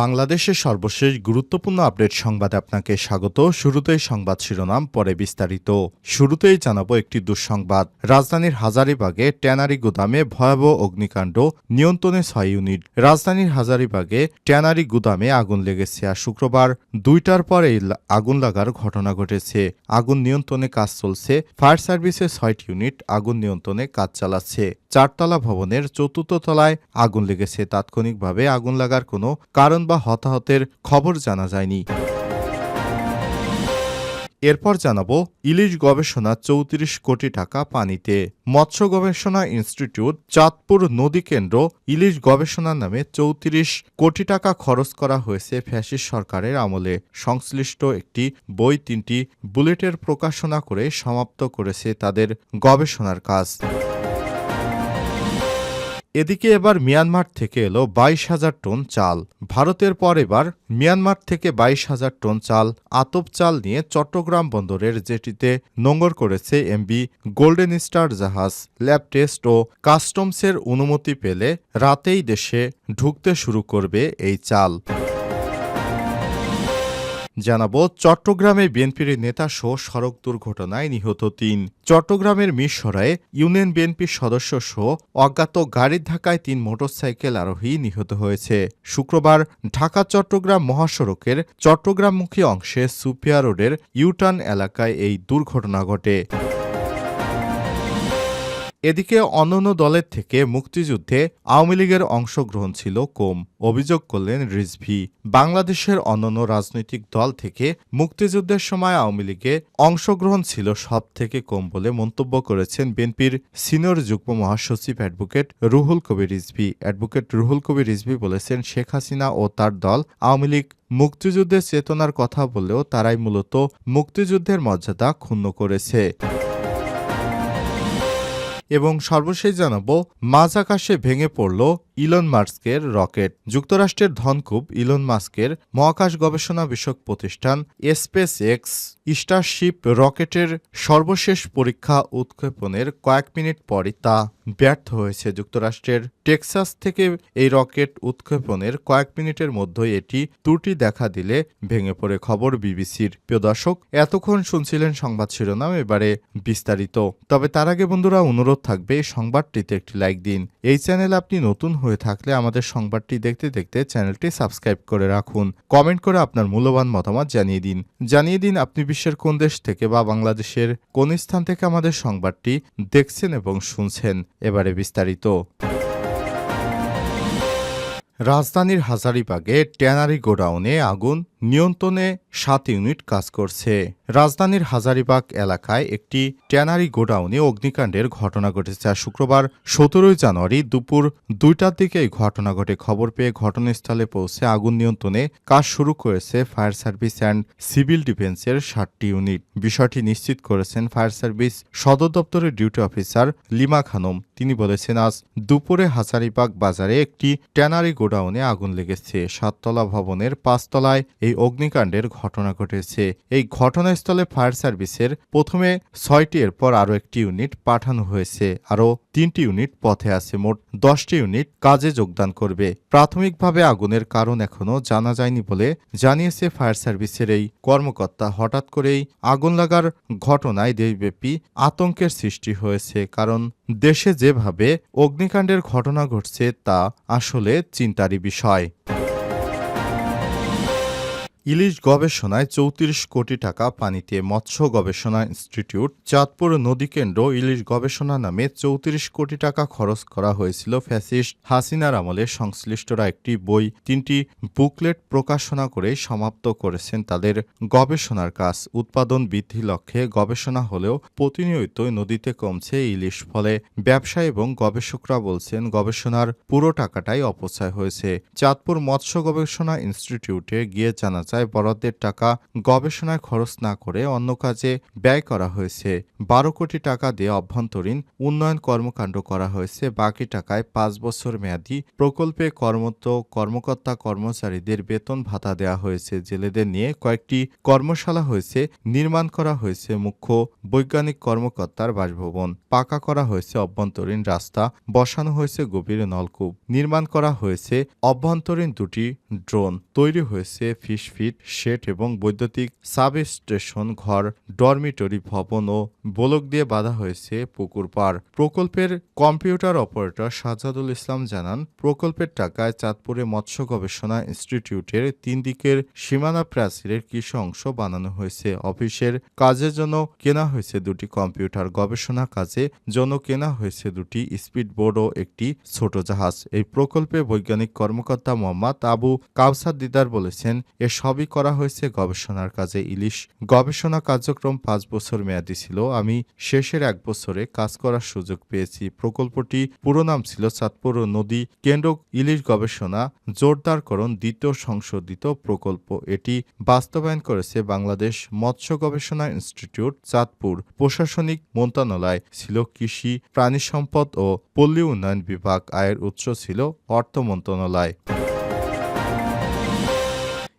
বাংলাদেশের সর্বশেষ গুরুত্বপূর্ণ আপডেট সংবাদে আপনাকে স্বাগত। শুরুতেই সংবাদ শিরোনাম, পরে বিস্তারিত। শুরুতেই জানাব একটি দুঃসংবাদ। রাজধানীর হাজারিবাগে ট্যানারি গুদামে ভয়াবহ অগ্নিকাণ্ড, নিয়ন্ত্রণে ছয় ইউনিট। রাজধানীর হাজারিবাগে ট্যানারি গুদামে আগুন লেগেছে আর শুক্রবার দুইটার পর আগুন লাগার ঘটনা ঘটেছে। আগুন নিয়ন্ত্রণে কাজ চলছে। ফায়ার সার্ভিসের ছয়টি ইউনিট আগুন নিয়ন্ত্রণে কাজ চালাচ্ছে। চারতলা ভবনের চতুর্থ তলায় আগুন লেগেছে। তাৎক্ষণিকভাবে আগুন লাগার কোনো কারণ বা হতাহতের খবর জানা যায়নি। এরপর জানাব, ইলিশ গবেষণা চৌত্রিশ কোটি টাকা পানিতে। মৎস্য গবেষণা ইনস্টিটিউট চাঁদপুর নদী কেন্দ্র ইলিশ গবেষণা নামে চৌত্রিশ কোটি টাকা খরচ করা হয়েছে ফ্যাসিস্ট সরকারের আমলে। সংশ্লিষ্ট একটি বই তিনটি বুলেটের প্রকাশনা করে সমাপ্ত করেছে তাদের গবেষণার কাজ। এদিকে এবার মিয়ানমার থেকে এলো বাইশ হাজার টন চাল। ভারতের পর এবার মিয়ানমার থেকে বাইশ হাজার টন চাল, আতপ চাল নিয়ে চট্টগ্রাম বন্দরের জেটিতে নোঙর করেছে এমবি গোল্ডেন স্টার জাহাজ, ল্যাব টেস্ট ও কাস্টমসের অনুমতি পেলে রাতেই দেশে ঢুকতে শুরু করবে এই চাল। জানাব, চট্টগ্রামে বিএনপির নেতা সহ সড়ক দুর্ঘটনায় নিহত তিন। চট্টগ্রামের মিরসরায়ে ইউনিয়ন বিএনপির সদস্য সহ অজ্ঞাত গাড়ির ধাক্কায় তিন মোটরসাইকেল আরোহী নিহত হয়েছে। শুক্রবার ঢাকা চট্টগ্রাম মহাসড়কের চট্টগ্রামমুখী অংশে সুপিয়া রোডের ইউটার্ন এলাকায় এই দুর্ঘটনা ঘটে। এদিকে অন্যান্য দলের থেকে মুক্তিযুদ্ধে আওয়ামী লীগের অংশগ্রহণ ছিল কম। অভিযোগ করলেন রিজভি। বাংলাদেশের অন্যান্য রাজনৈতিক দল থেকে মুক্তিযুদ্ধের সময় আওয়ামী লীগে অংশগ্রহণ ছিল সব থেকে কম বলে মন্তব্য করেছেন বিএনপির সিনিয়র যুগ্ম মহাসচিব অ্যাডভোকেট রুহুল কবির রিজভি। অ্যাডভোকেট রুহুল কবির রিজভি বলেছেন, শেখ হাসিনা ও তার দল আওয়ামী লীগ মুক্তিযুদ্ধের চেতনার কথা বললেও তারাই মূলত মুক্তিযুদ্ধের মর্যাদা ক্ষুণ্ণ করেছে। এবং সর্বশেষ জানাব মাঝ আকাশে ভেঙে পড়ল ইলন মাস্কের রকেট। যুক্তরাষ্ট্রের ধনকুব ইলন মাস্কের মহাকাশ গবেষণা বিষয়ক প্রতিষ্ঠান স্পেস এক্স স্টারশিপ রকেটের সর্বশেষ পরীক্ষা উৎক্ষেপণের কয়েক মিনিট পরই তা ব্যর্থ হয়েছে। যুক্তরাষ্ট্রের টেক্সাস থেকে এই রকেট উৎক্ষেপণের কয়েক মিনিটের মধ্যেই এটি ত্রুটি দেখা দিলে ভেঙে পড়ে খবর বিবিসির। প্রিয় দর্শক, এতক্ষণ শুনছিলেন সংবাদ শিরোনাম, এবারে বিস্তারিত। তবে তার আগে বন্ধুরা, অনুরোধ থাকবে সংবাদটিতে একটি লাইক দিন। এই চ্যানেল আপনি নতুন হয়ে থাকলে আমাদের সংবাদটি দেখতে দেখতে চ্যানেলটি সাবস্ক্রাইব করে রাখুন। কমেন্ট করে আপনার মূল্যবান মতামত জানিয়ে দিন। জানিয়ে দিন আপনি বিশ্বের কোন দেশ থেকে বা বাংলাদেশের কোন স্থান থেকে আমাদের সংবাদটি দেখছেন এবং শুনছেন। এবারে বিস্তারিত। রাজধানীর হাজারিবাগে ট্যানারি গোডাউনে আগুন নিয়ন্ত্রণে সাত ইউনিট কাজ করছে। রাজধানীর হাজারিবাগ এলাকায় একটি ট্যানারি গোডাউনে অগ্নিকাণ্ডের ঘটনা ঘটেছে। শুক্রবার সতেরোই জানুয়ারি দুপুর দুইটার দিকে এই ঘটনা ঘটে। খবর পেয়ে ঘটনাস্থলে পৌঁছে আগুন নিয়ন্ত্রণে কাজ শুরু করেছে ফায়ার সার্ভিস অ্যান্ড সিভিল ডিফেন্সের সাতটি ইউনিট। বিষয়টি নিশ্চিত করেছেন ফায়ার সার্ভিস সদর দপ্তরের ডিউটি অফিসার লিমা খানম। তিনি বলেছেন, আজ দুপুরে হাজারিবাগ বাজারে একটি ট্যানারি গোডাউনে আগুন লেগেছে। সাততলা ভবনের পাঁচতলায় এই অগ্নিকাণ্ডের ঘটনা ঘটেছে। এই ঘটনাস্থলে ফায়ার সার্ভিসের প্রথমে ছয়টি, এরপর আরও একটি ইউনিট পাঠানো হয়েছে। আরও তিনটি ইউনিট পথে আছে। মোট দশটি ইউনিট কাজে যোগদান করবে। প্রাথমিকভাবে আগুনের কারণ এখনও জানা যায়নি বলে জানিয়েছে ফায়ার সার্ভিসের এই কর্মকর্তা। হঠাৎ করেই আগুন লাগার ঘটনায় দেশব্যাপী আতঙ্কের সৃষ্টি হয়েছে, কারণ দেশে যেভাবে অগ্নিকাণ্ডের ঘটনা ঘটছে, তা আসলে চিন্তারই বিষয়। ইলিশ গবেষণায় চৌত্রিশ কোটি টাকা পানিতে মৎস্য গবেষণা ইনস্টিটিউট, চাঁদপুর নদীকেন্দ্র ইলিশ গবেষণা নামে চৌত্রিশ কোটি টাকা খরচ করা হয়েছিল ফ্যাসিস্ট হাসিনার আমলে সংশ্লিষ্টরা একটি বই, তিনটি বুকলেট প্রকাশনা করে সমাপ্ত করেছেন তাদের গবেষণার কাজ। উৎপাদন বৃদ্ধি লক্ষ্যে গবেষণা হলেও প্রতিনিয়তই নদীতে কমছে ইলিশ, ফলে ব্যবসা এবং গবেষকরা বলছেন গবেষণার পুরো টাকাটাই অপচয় হয়েছে। চাঁদপুর মৎস্য গবেষণা ইনস্টিটিউটে গিয়ে জানা যায় চায় বরাদ্দের টাকা গবেষণায় খরচ না করে অন্য কাজে ব্যয় করা হয়েছে। বারো কোটি টাকা দিয়ে অভ্যন্তরীণ উন্নয়ন কর্মকাণ্ড করা হয়েছে। বাকি টাকায় পাঁচ বছর মেয়াদী প্রকল্পে কর্মরত কর্মকর্তা কর্মচারীদের বেতন ভাতা দেওয়া হয়েছে। জেলেদের নিয়ে কয়েকটি কর্মশালা হয়েছে। নির্মাণ করা হয়েছে মুখ্য বৈজ্ঞানিক কর্মকর্তার বাসভবন। পাকা করা হয়েছে অভ্যন্তরীণ রাস্তা। বসানো হয়েছে গভীর নলকূপ। নির্মাণ করা হয়েছে অভ্যন্তরীণ দুটি ড্রোন। তৈরি হয়েছে ফিশ ফিট শেড এবং বৈদ্যুতিক সাব স্টেশন ঘর, ডরমিটরি ভবন ও ব্লক দিয়ে বাঁধা হয়েছে পুকুর পাড়। প্রকল্পের কম্পিউটার অপারেটর সাজাদুল ইসলাম জানান, প্রকল্পের টাকায় চাঁদপুরে মৎস্য গবেষণা ইনস্টিটিউটের তিন দিকের সীমানা প্রাচীরের কিছু অংশ বানানো হয়েছে। অফিসের কাজের জন্য কেনা হয়েছে দুটি কম্পিউটার, গবেষণা কাজে জন্য কেনা হয়েছে দুটি স্পিড বোর্ড ও একটি ছোট জাহাজ। এই প্রকল্পে বৈজ্ঞানিক কর্মকর্তা মোহাম্মদ আবু কাউসার দিদার বলেছেন এ সবই করা হয়েছে, গবেষণার কাজে ইলিশ গবেষণা কার্যক্রম পাঁচ বছর মেয়াদী ছিল। আমি শেষের এক বছরে কাজ করার সুযোগ পেয়েছি। প্রকল্পটি পুরো নাম ছিল চাঁদপুর নদী কেন্দ্র ইলিশ গবেষণা জোরদারকরণ দ্বিতীয় সংশোধিত প্রকল্প। এটি বাস্তবায়ন করেছে বাংলাদেশ মৎস্য গবেষণা ইনস্টিটিউট চাঁদপুর। প্রশাসনিক মন্ত্রণালয় ছিল কৃষি, প্রাণী সম্পদ ও পল্লী উন্নয়ন বিভাগ। আয়ের উৎস ছিল অর্থ মন্ত্রণালয়।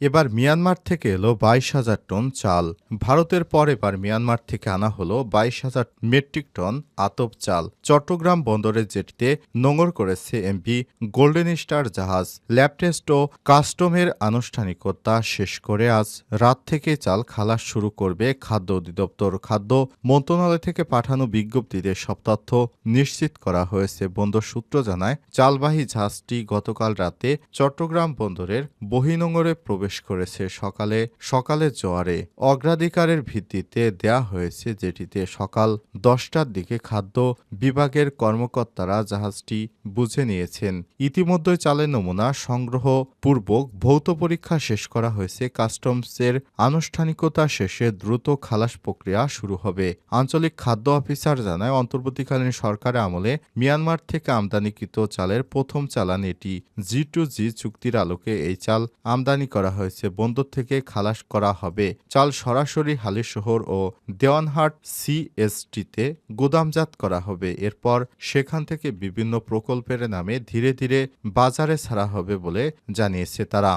এবার মিয়ানমার থেকে এলো বাইশ হাজার টন চাল। ভারতের পর এবার মিয়ানমার থেকে আনা হলো বাইশ হাজার মেট্রিক টন আতপ চাল। চট্টগ্রাম বন্দরের জেটিতে নোঙর করেছে এমপি গোল্ডেন স্টার জাহাজ। ল্যাব টেস্ট ও কাস্টমের আনুষ্ঠানিকতা শেষ করে আজ রাত থেকে চাল খালাস শুরু করবে খাদ্য অধিদপ্তর। খাদ্য মন্ত্রণালয় থেকে পাঠানো বিজ্ঞপ্তিতে সব তথ্য নিশ্চিত করা হয়েছে, বন্দর সূত্র জানায়। চালবাহী জাহাজটি গতকাল রাতে চট্টগ্রাম বন্দরের বহিনোঙরে প্রবেশ করেছে সকালে সকালে জোয়ারে অগ্রাধিকারের ভিত্তিতে দেয়া হয়েছে যেটিতে সকাল দশটার দিকে খাদ্য বিভাগের কর্মকর্তারা জাহাজটি বুঝে নিয়েছেন। ইতিমধ্যে চালের নমুনা সংগ্রহ পূর্বক ভৌত পরীক্ষা শেষ করা হয়েছে। কাস্টমসের আনুষ্ঠানিকতা শেষে দ্রুত খালাস প্রক্রিয়া শুরু হবে। আঞ্চলিক খাদ্য অফিসার জানায়, অন্তর্বর্তীকালীন সরকারের আমলে মিয়ানমার থেকে আমদানিকৃত চালের প্রথম চালান এটি। জি টু জি চুক্তির আলোকে এই চাল আমদানি করা হয়েছে। বন্দর থেকে খালাস করা হবে। চাল সরাসরি হালিশহর ও দেওয়ানহাট সিএসটিতে গুদামজাত করা হবে। এরপর সেখান থেকে বিভিন্ন প্রকল্পের নামে ধীরে ধীরে বাজারে ছাড়া হবে বলে জানিয়েছে তারা।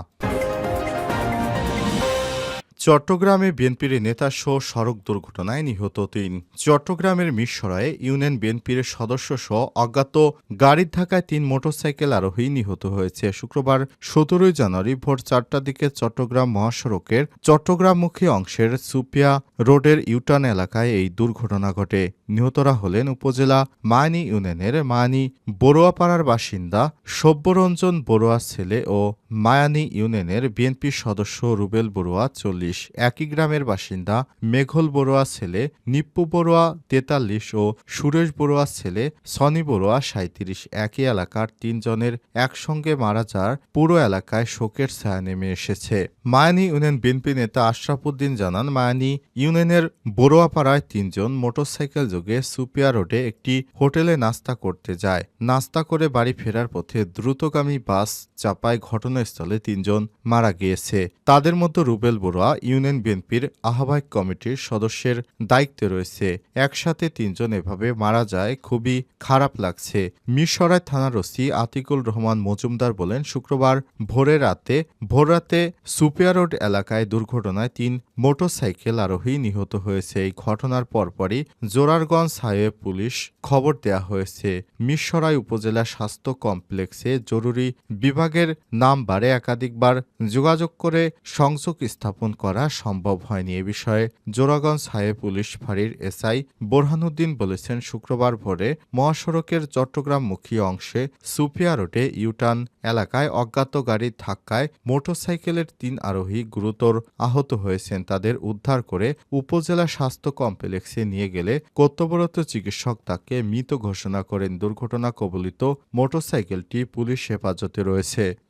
চট্টগ্রামে বিএনপির নেতা সহ সড়ক দুর্ঘটনায় নিহত তিন। চট্টগ্রামের মিরসরায়ে ইউনিয়ন বিএনপির সদস্য সহ অজ্ঞাত গাড়ির ধাক্কায় তিন মোটরসাইকেল আরোহী নিহত হয়েছে। শুক্রবার সতেরোই জানুয়ারি ভোর চারটার দিকে চট্টগ্রাম মহাসড়কের চট্টগ্রামমুখী অংশের সুপিয়া রোডের ইউটার্ন এলাকায় এই দুর্ঘটনা ঘটে। নিহতরা হলেন উপজেলা মায়ানী ইউনিয়নের মায়ানী বড়ুয়াপাড়ার বাসিন্দা সব্যরঞ্জন বড়ুয়ার ছেলে ও মায়ানী ইউনিয়নের বিএনপির সদস্য রুবেল বড়ুয়া চল্লিশ। একই গ্রামের বাসিন্দা মেঘল বড়ুয়া ছেলে নিপ্পু বড়ুয়া তেতাল্লিশ ও সুরেশ বড়ুয়া ছেলে সনি বড়ুয়া সাঁত্রিশ একই এলাকার তিনজনের একসঙ্গে মারা যাওয়ার পুরো এলাকায় শোকের ছায়া নেমে এসেছে। মায়ানি ইউনিয়ন বিএনপি নেতা আশরাফুদ্দিন জানান, মায়ানী ইউনিয়নের বড়ুয়াপাড়ায় তিনজন মোটরসাইকেল যোগে সুপিয়া রোডে একটি হোটেলে নাস্তা করতে যায়। নাস্তা করে বাড়ি ফেরার পথে দ্রুতগামী বাস চাপায় ঘটনাস্থলে তিনজন মারা গিয়েছে। তাদের মধ্যে রুবেল বড়ুয়া ইউনিয়ন বিএনপির আহ্বায়ক কমিটির সদস্যের দায়িত্বে রয়েছে। একসাথে তিনজন এভাবে মারা যায়, খুবই খারাপ লাগছে। মিরসরাই থানার ওসি আতিকুল রহমান মজুমদার বলেন, শুক্রবার ভোরে রাতে ভোররাতে সুপিয়া রোড এলাকায় দুর্ঘটনায় তিন মোটরসাইকেল আরোহী নিহত হয়েছে। এই ঘটনার পরপরই জোরারগঞ্জ হাইওয়ে পুলিশ খবর দেয়া হয়েছে। মিরসরাই উপজেলা স্বাস্থ্য কমপ্লেক্সে জরুরি বিভাগের নাম নাম্বারে একাধিকবার যোগাযোগ করে সংযোগ স্থাপন করা সম্ভব হয়নি। এ বিষয়ে জোরাগঞ্জ হাইওয়ে পুলিশ ফাঁড়ির এসআই বোরহানুদ্দিন বলেছেন, শুক্রবার ভোরে মহাসড়কের চট্টগ্রামমুখী অংশে সুপিয়া রোডে ইউটার্ন এলাকায় অজ্ঞাত গাড়ির ধাক্কায় মোটরসাইকেলের তিন আরোহী গুরুতর আহত হয়েছেন। তাদের উদ্ধার করে উপজেলা স্বাস্থ্য কমপ্লেক্সে নিয়ে গেলে কর্তব্যরত চিকিৎসক তাকে মৃত ঘোষণা করেন। দুর্ঘটনা কবলিত মোটরসাইকেলটি পুলিশ হেফাজতে রয়েছে।